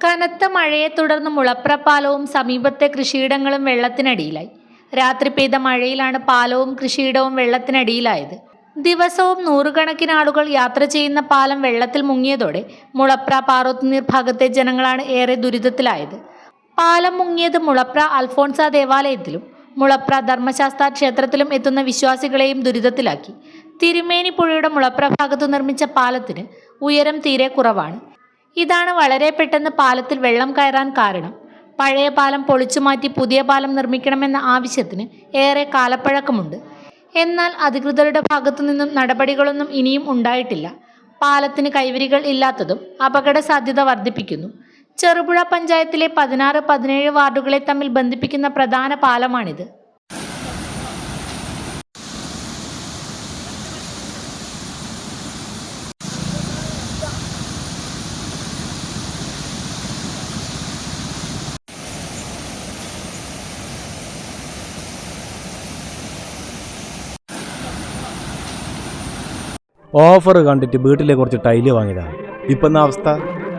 കനത്ത മഴയെ തുടർന്ന് മുളപ്ര പാലവും സമീപത്തെ കൃഷിയിടങ്ങളും വെള്ളത്തിനടിയിലായി. രാത്രി പെയ്ത മഴയിലാണ് പാലവും കൃഷിയിടവും വെള്ളത്തിനടിയിലായത്. ദിവസവും നൂറുകണക്കിന് ആളുകൾ യാത്ര ചെയ്യുന്ന പാലം വെള്ളത്തിൽ മുങ്ങിയതോടെ മുളപ്ര പാറോത്തുനീർ ഭാഗത്തെ ജനങ്ങളാണ് ഏറെ ദുരിതത്തിലായത്. പാലം മുങ്ങിയത് മുളപ്ര അൽഫോൺസ ദേവാലയത്തിലും മുളപ്ര ധർമ്മശാസ്ത്ര ക്ഷേത്രത്തിലും എത്തുന്ന വിശ്വാസികളെയും ദുരിതത്തിലാക്കി. തിരുമേനി പുഴയുടെ മുളപ്ര ഭാഗത്തു നിർമ്മിച്ച പാലത്തിന് ഉയരം തീരെ കുറവാണ്. ഇതാണ് വളരെ പെട്ടെന്ന് പാലത്തിൽ വെള്ളം കയറാൻ കാരണം. പഴയ പാലം പൊളിച്ചു മാറ്റി പുതിയ പാലം നിർമ്മിക്കണമെന്ന ആവശ്യത്തിന് ഏറെ കാലപ്പഴക്കമുണ്ട്. എന്നാൽ അധികൃതരുടെ ഭാഗത്തു നിന്നും നടപടികളൊന്നും ഇനിയും ഉണ്ടായിട്ടില്ല. പാലത്തിന് കൈവരികൾ ഇല്ലാത്തതും അപകട സാധ്യത വർദ്ധിപ്പിക്കുന്നു. ചെറുപുഴ പഞ്ചായത്തിലെ പതിനാറ് പതിനേഴ് വാർഡുകളെ തമ്മിൽ ബന്ധിപ്പിക്കുന്ന പ്രധാന പാലമാണിത്. ഓഫർ കണ്ടിട്ട് വീട്ടിലെ കുറച്ച് ടൈൽ വാങ്ങിയതാണ്. ഇപ്പം അവസ്ഥ?